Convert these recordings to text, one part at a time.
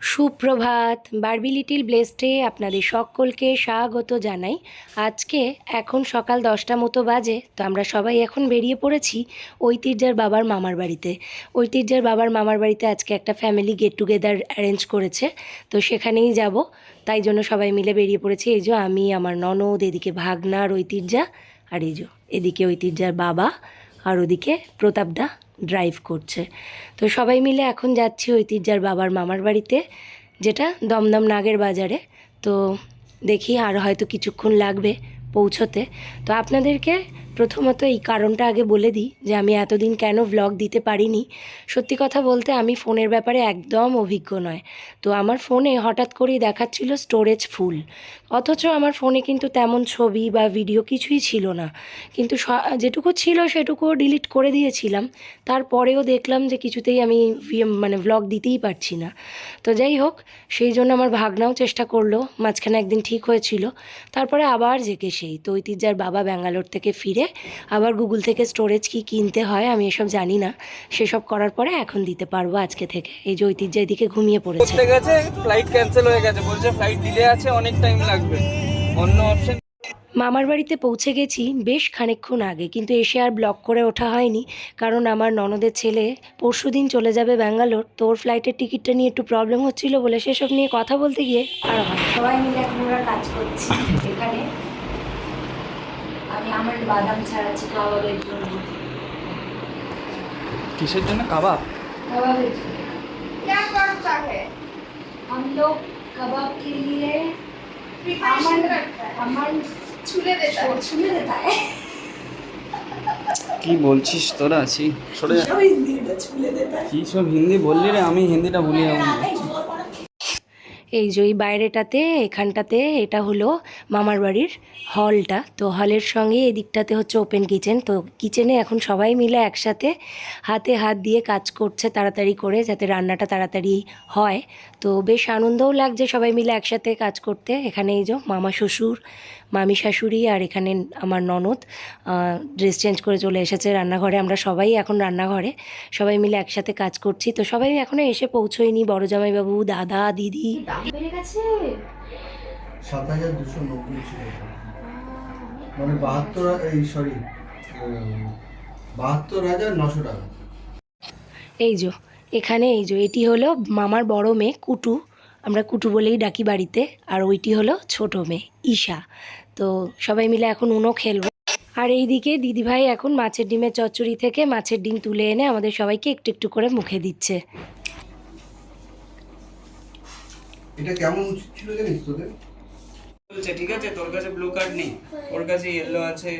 সুপ্রভাত Barbie little ব্লেস্টে আপনাদের সকলকে স্বাগত জানাই। আজকে এখন সকাল দশটা মতো বাজে, তো আমরা সবাই এখন বেরিয়ে পড়েছি ঐতিহ্যের বাবার মামার বাড়িতে। ঐতিহ্যের বাবার মামার বাড়িতে আজকে একটা ফ্যামিলি গেট টুগেদার অ্যারেঞ্জ করেছে, তো সেখানেই যাব। তাই জন্য সবাই মিলে বেরিয়ে পড়েছি। এই যে আমি, আমার ননদ, এদিকে ভাগনার ঐতিহ্যা, আর এই যে এদিকে ঐতিহ্যার বাবা, আর ওদিকে প্রতাপদা। ড্রাইভ করছে। তো সবাই মিলে এখন যাচ্ছি ঐতিহ্যার বাবার মামার বাড়িতে, যেটা দমদম নাগের বাজারে। তো দেখি আর হয়তো কিছুক্ষণ লাগবে পৌঁছতে। তো আপনাদেরকে প্রথমত এই কারণটা আগে বলে দিই যে আমি এতদিন কেন ভ্লগ দিতে পারিনি। সত্যি কথা বলতে আমি ফোনের ব্যাপারে একদম অভিজ্ঞ নয়। তো আমার ফোনে হঠাৎ করেই দেখাচ্ছিল স্টোরেজ ফুল অথচ আমার ফোনে কিন্তু তেমন ছবি বা ভিডিও কিছুই ছিল না। কিন্তু যেটুকু ছিল সেটুকুও ডিলিট করে দিয়েছিলাম। তারপরেও দেখলাম যে কিছুতেই আমি মানে ভ্লগ দিতেই পারছি না। তো যাই হোক, সেই জন্য আমার ভাগনাও চেষ্টা করল, মাঝখানে একদিন ঠিক হয়েছিল। তারপরে আবার জেগে সেই। তো ঐতিহ্যার বাবা ব্যাঙ্গালোর থেকে ফিরে আবার গুগল থেকে স্টোরেজ কি কিনতে হয় আমি এসব জানি না। সেসব করার পরে এখন দিতে পারব আজকে থেকে। এই যে ঐতিহ্য এদিকে ঘুমিয়ে পড়েছে। গেছে ফ্লাইট ক্যান্সেল হয়ে গেছে বলছে ফ্লাইট ডিলে আছে অনেক টাইম লাগবে। অন্য অপশন মামার বাড়িতে পৌঁছে গেছি বেশ খানিকক্ষণ আগে কিন্তু এসে আর ব্লক করে ওঠা হয়নি কারণ আমার ননদের ছেলে পরশু দিন চলে যাবে ব্যাঙ্গালোর তো ওর ফ্লাইটের টিকিটটা নিয়ে একটু প্রবলেম হচ্ছিল বলে সেসব নিয়ে কথা বলতে গিয়ে আর হয় সবাই মিলে এখন কাজ করছি। আমার বাদাম ছাড়াচ্ছি কাবাবের জন্য কিসের জন্য কাবাব কাবাবের জন্য क्या करता है हम लोग कबाब के लिए प्रिपरेशन करता है अमन छूले देता है छूने देता है কি বলছিস তোরা আছি সরে যা हिंदी में छूने देता है কি সব হিন্দি বললি রে আমি হিন্দিটা ভুলে যাবো এই যে ওই বাইরেটাতে, এখানটাতে, এটা হলো মামার বাড়ির হলটা। তো হলের সঙ্গে এদিকটাতে হচ্ছে ওপেন কিচেন তো কিচেনে এখন সবাই মিলে একসাথে হাতে হাত দিয়ে কাজ করছে তাড়াতাড়ি করে যাতে রান্নাটা তাড়াতাড়ি হয়। তো বেশ আনন্দও লাগছে সবাই মিলে একসাথে কাজ করতে। এখানে এই যে মামা, শ্বশুর মামি শাশুড়ি আর এখানে আমার ননদ ড্রেস চেঞ্জ করে চলে এসেছে রান্নাঘরে। আমরা সবাই এখন রান্নাঘরে। সবাই মিলে একসাথে কাজ করছি। তো সবাই এখনও এসে পৌঁছোয়নি। বড় জামাইবাবু দাদা দিদি। সাত হাজার দুশো নব্বই ছিল। মানে বাহাত্তর এই সরি বাহাত্তর হাজার নশো টাকা। এই যে এখানে এই যে এটি হলো মামার বড় মেয়ে কুটু। আমরা কুটু বলেই ডাকি বাড়িতে। আর ওইটি হলো ছোট মেয়ে ঈশা। তো সবাই মিলে এখন উনো খেলব। আর এইদিকে দিদিভাই এখন মাছের ডিমের চচ্চড়ি থেকে মাছের ডিম তুলে এনে আমাদের সবাইকে একটু একটু করে মুখে দিচ্ছে। এটা কেমন উচিত ছিল জানিস তোদের? বলছে ঠিক আছে তোর কাছে ব্লু কার্ড নেই ওর কাছে ইয়েলো আছে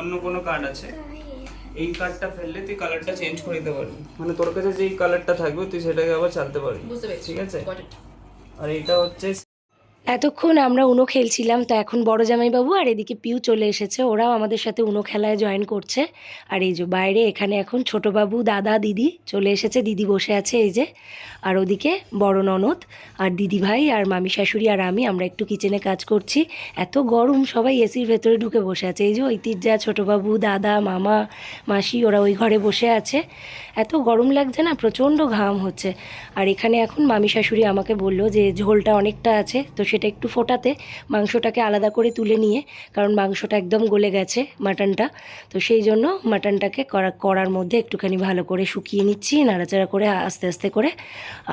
অন্য কোনো কার্ড আছে। এই কার্ডটা ফেললে তুই কালারটা চেঞ্জ করে দিতে পারবি। মানে তোর কাছে যেই কালারটা থাকবে তুই সেটাকে আবার চালতে পারবি। ঠিক আছে? আর এইটা হচ্ছে এতক্ষণ আমরা উনো খেলছিলাম, তো এখন বড় জামাইবাবু আর এদিকে পিউ চলে এসেছে। ওরাও আমাদের সাথে উনো খেলায় জয়েন করছে। আর এই যে বাইরে এখানে এখন ছোটবাবু দাদা, দিদি চলে এসেছে। দিদি বসে আছে এই যে। আর ওদিকে বড় ননদ আর দিদি ভাই আর মামি শাশুড়ি আর আমি আমরা একটু কিচেনে কাজ করছি। এত গরম, সবাই এসির ভেতরে ঢুকে বসে আছে। এই যে ঐতিহ্যা ছোটবাবু দাদা, মামা, মাসি, ওরা ওই ঘরে বসে আছে। এত গরম লাগছে না, প্রচণ্ড ঘাম হচ্ছে। আর এখানে এখন মামি শাশুড়ি আমাকে বলল যে ঝোলটা অনেকটা আছে, তো সেটা একটু ফোটাতে, মাংসটাকে আলাদা করে তুলে নিয়ে, কারণ মাংসটা একদম গলে গেছে মাটনটা। তো সেই জন্য মাটনটাকে কড়া কড়ার মধ্যে একটুখানি ভালো করে শুকিয়ে নিচ্ছি, নাড়াচাড়া করে আস্তে আস্তে করে।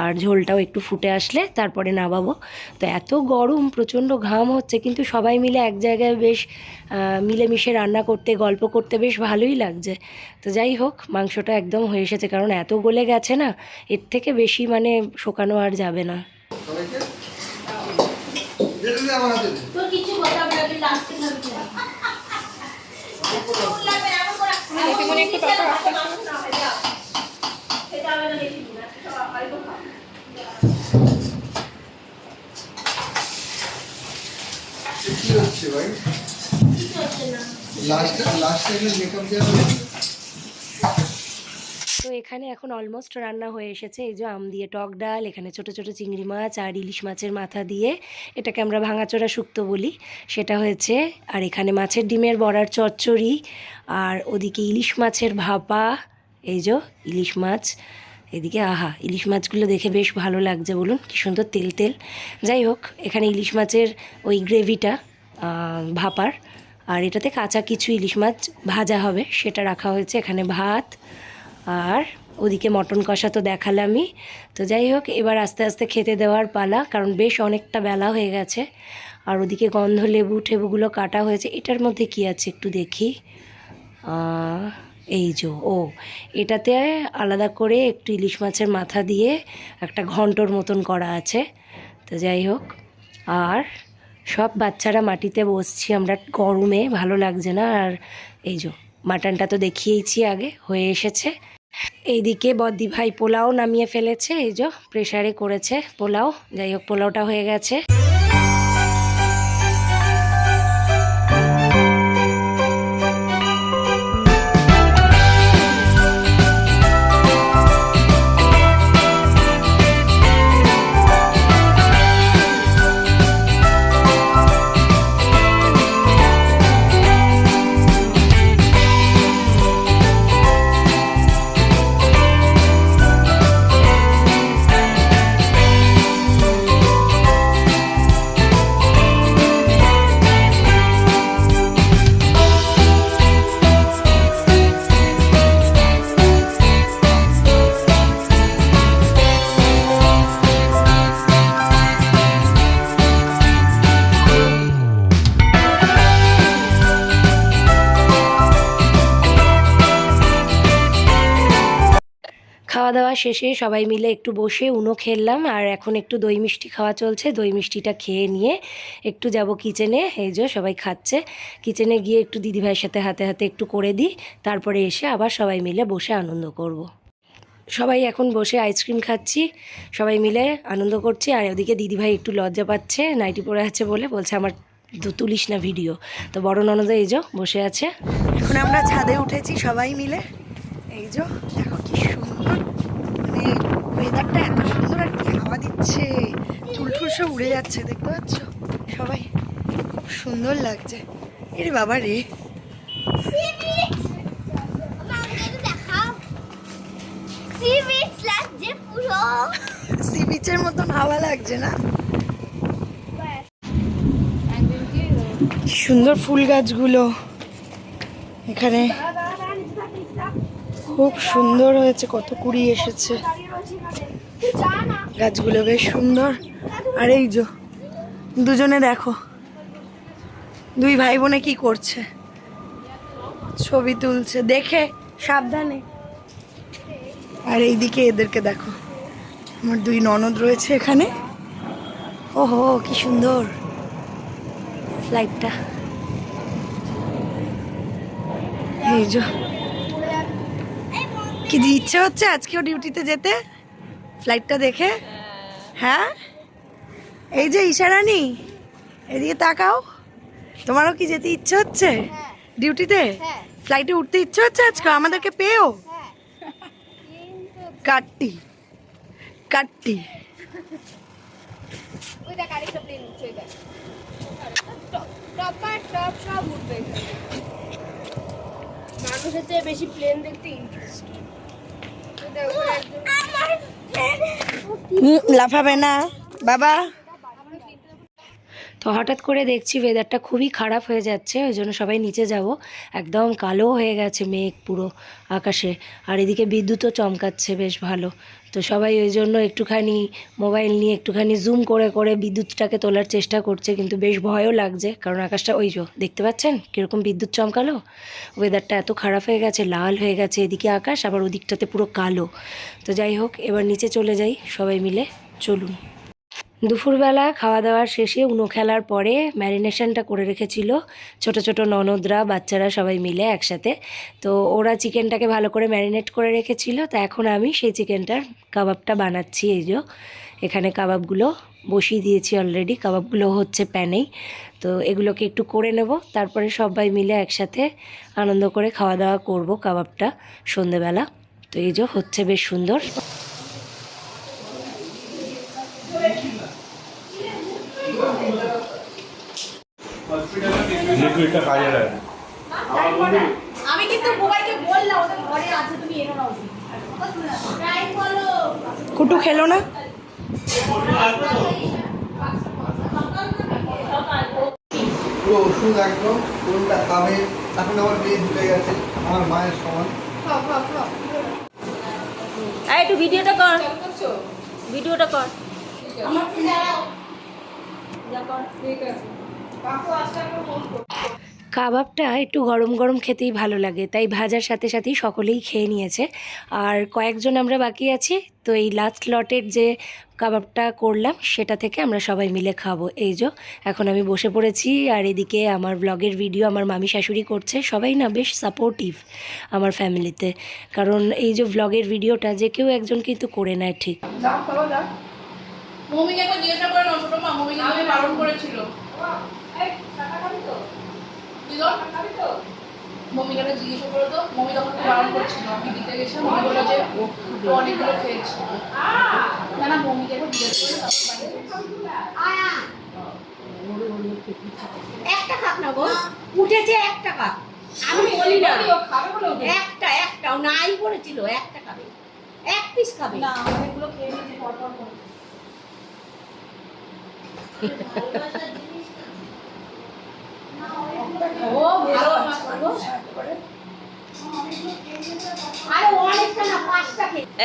আর ঝোলটাও একটু ফুটে আসলে তারপরে নামাবো। তো এত গরম, প্রচণ্ড ঘাম হচ্ছে, কিন্তু সবাই মিলে এক জায়গায় বেশ মিলেমিশে রান্না করতে, গল্প করতে বেশ ভালোই লাগছে। তো যাই হোক, মাংসটা একদম হয়ে এসেছে, কারণ এত গলে গেছে না, এর থেকে বেশি মানে শোকানো আর যাবে না সবাইকে দে দে, দে, আমার হাতে দে। তোর কিছু কথা বলবি লাস্টে মনে লাস্ট লাস্ট টাইমে মেকআপ দেওয়া হয়েছে তো এখানে এখন অলমোস্ট রান্না হয়ে এসেছে। এই যে আম দিয়ে টক ডাল, এখানে ছোট ছোট চিংড়ি মাছ আর ইলিশ মাছের মাথা দিয়ে এটাকে আমরা ভাঙাচোরা শুক্তো বলি। সেটা হয়েছে, আর এখানে মাছের ডিমের বড়ার চচ্চড়ি, আর ওদিকে ইলিশ মাছের ভাপা, এই যে ইলিশ মাছ। এদিকে আহা, ইলিশ মাছগুলো দেখে বেশ ভালো লাগছে বলুন, কি সুন্দর তেল তেল। যাই হোক, এখানে ইলিশ মাছের ওই গ্রেভিটা ভাপার। আর এটাতে কাঁচা কিছু ইলিশ মাছ ভাজা হবে, সেটা রাখা হয়েছে। এখানে ভাত আর ওদিকে মটন কষা তো দেখালামই। তো যাই হোক, এবার আস্তে আস্তে খেতে দেওয়ার পালা, কারণ বেশ অনেকটা বেলা হয়ে গেছে। আর ওদিকে গন্ধ লেবু টেবুগুলো কাটা হয়েছে। এটার মধ্যে কি আছে একটু দেখি। এই যে, ও, এটাতে আলাদা করে একটু ইলিশ মাছের মাথা দিয়ে একটা ঘন্টর মতন করা আছে। তো যাই হোক, আর সব বাচ্চারা মাটিতে বসছি, আমরা গরমে, ভালো লাগছে না। আর এই যে, মাটনটা তো দেখিয়েইছি আগে, হয়ে এসেছে। এইদিকে বদ্দি ভাই পোলাও নামিয়ে ফেলেছে, এই যে প্রেসারে করেছে পোলাও। যাই হোক, পোলাওটা হয়ে গেছে। খাওয়া দাওয়া শেষে সবাই মিলে একটু বসে উনো খেললাম আর এখন একটু দই মিষ্টি খাওয়া চলছে। দই মিষ্টিটা খেয়ে নিয়ে একটু যাব কিচেনে। এই যে সবাই খাচ্ছে। কিচেনে গিয়ে একটু দিদিভাইয়ের সাথে হাতে হাতে একটু করে দিই। তারপরে এসে আবার সবাই মিলে বসে আনন্দ করব। সবাই এখন বসে আইসক্রিম খাচ্ছি। সবাই মিলে আনন্দ করছি। আর ওদিকে দিদিভাই একটু লজ্জা পাচ্ছে। নাইটি পরে আছে বলে বলছে, আমার তুলিস না ভিডিও। তো বড় ননদ এই যে বসে আছে। এখন আমরা ছাদে উঠেছি সবাই মিলে। এই যে দেখো কি সুন্দর মানে ওয়েদারটা এত সুন্দর আর কি, হাওয়া দিচ্ছে চুল টুল সব উড়ে যাচ্ছে, দেখতে পাচ্ছ? সবাই, খুব সুন্দর লাগছে। এরে বাবা রে। সি বিচের মতন হাওয়া লাগছে না? সুন্দর ফুল গাছগুলো এখানে। খুব সুন্দর হয়েছে, কত কুড়ি এসেছে। গাছগুলো বেশ সুন্দর। আর এই যে, দুজনে দেখো, দুই ভাই বোনে কি করছে? ছবি তুলছে, দেখে, সাবধানে। আর এইদিকে এদেরকে দেখো, আমার দুই ননদ রয়েছে এখানে। ওহো, কি সুন্দর। ফ্লাইটটা এই যে কি ইচ্ছে হচ্ছে আজকেও ডিউটিতে যেতে? ফ্লাইটটা দেখে? হ্যাঁ? এই যে ইশারানি, এদিকে তাকাও। তোমারও কি যেতে ইচ্ছে হচ্ছে? ডিউটিতে? ফ্লাইটে উঠতে ইচ্ছে হচ্ছে আজকে? আমাদেরকে পেয়েও? কাটটি। কাটটি। মানুষের চেয়ে বেশি প্লেন দেখতে ইন্টারেস্ট লাফাবে না। বাবা। তো হঠাৎ করে দেখছি ওয়েদারটা খুবই খারাপ হয়ে যাচ্ছে, ওই জন্য সবাই নিচে যাব। একদম কালো হয়ে গেছে মেঘ পুরো আকাশে। আর এদিকে বিদ্যুৎও চমকাচ্ছে, বেশ ভালো। তো সবাই ওই জন্য একটুখানি মোবাইল নিয়ে একটুখানি জুম করে করে বিদ্যুৎটাকে তোলার চেষ্টা করছে, কিন্তু বেশ ভয়ও লাগছে। কারণ আকাশটা ওই যো, দেখতে পাচ্ছেন? কীরকম বিদ্যুৎ চমকালো? ওয়েদারটা এত খারাপ হয়ে গেছে, লাল হয়ে গেছে, এদিকে আকাশ, আবার ওদিকটাতে পুরো কালো। তো যাই হোক, এবার নিচে চলে যাই, সবাই মিলে চলুন। দুপুরবেলা খাওয়া দাওয়ার শেষে উনো খেলার পরে ম্যারিনেশনটা করে রেখেছিল। ছোট ছোট ননদরা, বাচ্চারা সবাই মিলে একসাথে। তো ওরা চিকেনটাকে ভালো করে ম্যারিনেট করে রেখেছিল। তা এখন আমি সেই চিকেনটার কাবাবটা বানাচ্ছি এই যে। এখানে কাবাবগুলো বসিয়ে দিয়েছি অলরেডি কাবাবগুলো হচ্ছে প্যানেই। তো এগুলোকে একটু করে নেব। তারপরে সবাই মিলে একসাথে আনন্দ করে খাওয়া দাওয়া করব কাবাবটা সন্ধেবেলা। তো এই যে হচ্ছে বেশ সুন্দর। লিকুইডটা কাজে লাগে আমি কিন্তু বুবাইকে বললাম ওদের ঘরে আছে তুমি এনো না কুটু খেলো না? পুরো ওষুধ একদম কোনটা খাবে? এখন আমার মেয়ে ঢুকে গেছে আমার মায়ের সমান। এই একটু ভিডিওটা কর। ভিডিওটা কর। কাবাবটা একটু গরম গরম খেতেই ভালো লাগে, তাই ভাজার সাথে সাথেই সকলেই খেয়ে নিয়েছে। আর কয়েকজন আমরা বাকি আছি, তো এই লাস্ট লটের যে কাবাবটা করলাম, সেটা থেকে আমরা সবাই মিলে খাব। এই যে, এখন আমি বসে পড়েছি, আর এদিকে আমার ব্লগের ভিডিও আমার মামি শাশুড়ি করছে, সবাই না বেশ সাপোর্টিভ আমার ফ্যামিলিতে কারণ এই যে ব্লগের ভিডিওটা যে কেউ একজন কিন্তু করে নেয় ঠিক। মমিকে জিজ্ঞাসা মমিকে বারণ করেছিল। একটা জিজ্ঞাসা করে তো? মমি তখন বারণ করছিল আমি দিতে গেছি মমি বলল যে ও অনেকগুলো খেয়েছি। না না মমিকে একবার জিজ্ঞাসা করে একটা খাক না গো। উঠেছে একটা খাক আমি বলি না। একটা একটা নাই বলেছিল একটা খাবে এক পিস খাবে না অনেকগুলো খেয়ে নিয়েছি পরপর করে। ও ভালো গো। আরে অনেকটা না পাঁচটা খেয়ে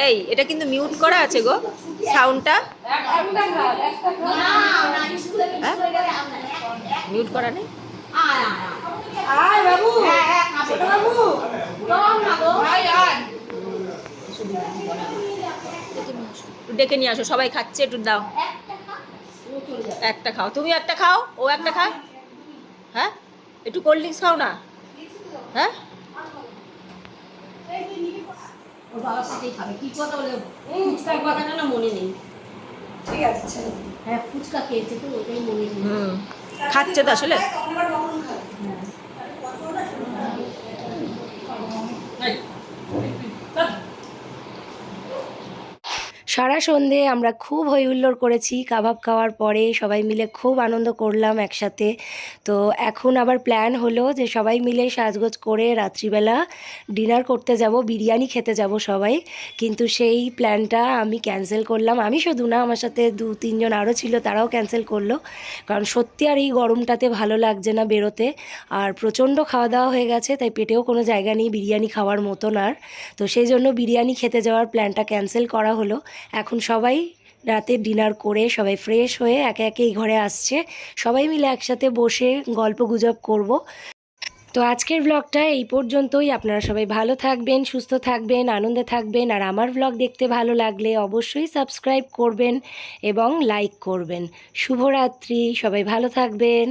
এই এটা কিন্তু মিউট করা আছে গো সাউন্ডটা মিউট করা নেই? হ্যাঁ হ্যাঁ ডেকে নিয়ে আসো সবাই খাচ্ছে একটু দাও। একটা খাও। তুমি একটা খাও ও একটা খাও হ্যাঁ? একটু কোল্ড ড্রিঙ্কস খাও না। হ্যাঁ? ওর বাবার সাথেই খাবে। কি কথা বলে? ফুচকার কথাটা না মনে নেই। ঠিক আছে হ্যাঁ ফুচকা খেয়েছে তো ওটাই মনে নেই। খাচ্ছে তো আসলে। সারা সন্ধে আমরা খুব হই হুল্লোড় করেছি, কাবাব খাওয়ার পরে সবাই মিলে খুব আনন্দ করলাম একসাথে। তো এখন আবার প্ল্যান হলো যে সবাই মিলে সাজগোজ করে রাত্রিবেলা ডিনার করতে যাব, বিরিয়ানি খেতে যাব সবাই। কিন্তু সেই প্ল্যানটা আমি ক্যান্সেল করলাম। আমি শুধু না, আমার সাথে দু, তিনজন আরও ছিল, তারাও ক্যান্সেল করল। কারণ সত্যি আর এই গরমটাতে ভালো লাগছে না বেরোতে। আর প্রচণ্ড খাওয়া দাওয়া হয়ে গেছে, তাই পেটেও কোনো জায়গা নেই বিরিয়ানি খাওয়ার মতন আর। তো সেই জন্য বিরিয়ানি খেতে যাওয়ার প্ল্যানটা ক্যান্সেল করা হলো। এখন সবাই রাতে ডিনার করে সবাই ফ্রেশ হয়ে একে একে এই ঘরে আসছে। সবাই মিলে একসাথে বসে গল্প গুজব করব। তো আজকের ব্লগটা এই পর্যন্তই। আপনারা সবাই ভালো থাকবেন, সুস্থ থাকবেন, আনন্দে থাকবেন। আর আমার ব্লগ দেখতে ভালো লাগলে অবশ্যই সাবস্ক্রাইব করবেন এবং লাইক করবেন। শুভরাত্রি, সবাই ভালো থাকবেন।